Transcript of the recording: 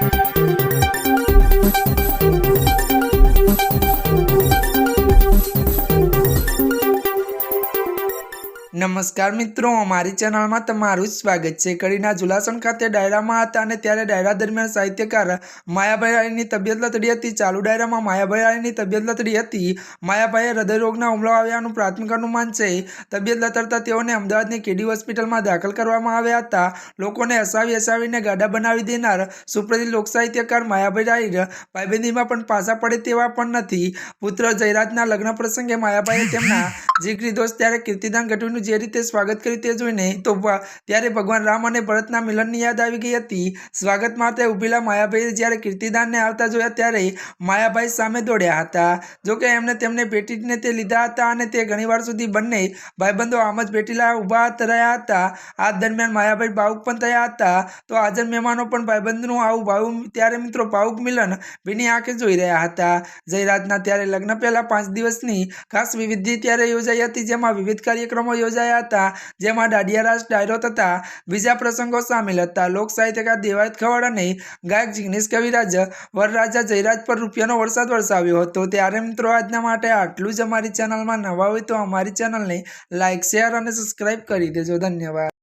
Thank you. નમસ્કાર મિત્રો, અમારી ચેનલમાં તમારું સ્વાગત છે. કડીના જુલાસણ ખાતે ડાયરામાં હતા અને ત્યારે ડાયરા દરમિયાન સાહિત્યકાર માયાભાઈ તબિયત લથડી હતી. ચાલુ ડાયરામાં માયાભાઈ તબિયત લથડી હતી. માયાભાઈએ હૃદયરોગના હુમલો આવ્યાનું પ્રાથમિક અનુમાન છે. તબિયત લથડતા તેઓને અમદાવાદની કેડી હોસ્પિટલમાં દાખલ કરવામાં આવ્યા હતા. લોકોને હસાવી હસાવીને ગાડા બનાવી દેનાર સુપ્રસિદ્ધ લોકસાહિત્યકાર માયાભાઈ રાય ભાઈબંધીમાં પણ પાછા પડે તેવા પણ નથી. પુત્ર જયરાજના લગ્ન પ્રસંગે માયાભાઈએ તેમના જીગરી દોસ્ત, ત્યારે કીર્તિદાન ગઢવીનું જે રીતે સ્વાગત કર્યું તે જોઈને તો ત્યારે ભગવાન રામ અને ભરતના મિલનની યાદ આવી ગઈ હતી. સ્વાગત માટે ઊભેલા માયાભાઈએ જ્યારે કીર્તિદાનને આવતા જોયા ત્યારે માયાભાઈ સામે દોડ્યા હતા. જોકે એમને તેમને ભેટીને તે લીધા હતા અને તે ઘણીવાર સુધી બંને ભાઈબંધો આમ જ ભેટીલા ઊભા રહ્યા હતા. આ દરમિયાન માયાભાઈ ભાવુક પણ થયા હતા. તો હાજર મહેમાનો પણ ભાઈબંધનું આવું ભાવું ત્યારે મિત્રો ભાવુક મિલન ભીની આંખે જોઈ રહ્યા હતા. જયરાજના ત્યારે લગ્ન પહેલાં પાંચ દિવસની ખાસ વિવિધિ ત્યારે યોજાઈ હતી, જેમાં વિવિધ કાર્યક્રમો યોજાયા હતા, જેમાં દાડિયારાજ ડાયરો તથા બીજા પ્રસંગો સામેલ હતા. લોક સાહિત્યકાર દેવાયત ખવડ અને ગાયક જિગ્નેશ કવિરાજ, વરરાજા જયરાજ પર રૂપિયાનો વરસાદ વરસાવ્યો હતો. ત્યારે મિત્રો, આજના માટે આટલું જ અમારી ચેનલમાં નવા હોય તો અમારી ચેનલને લાઇક શેર અને સબસ્ક્રાઈબ કરી દેજો. ધન્યવાદ.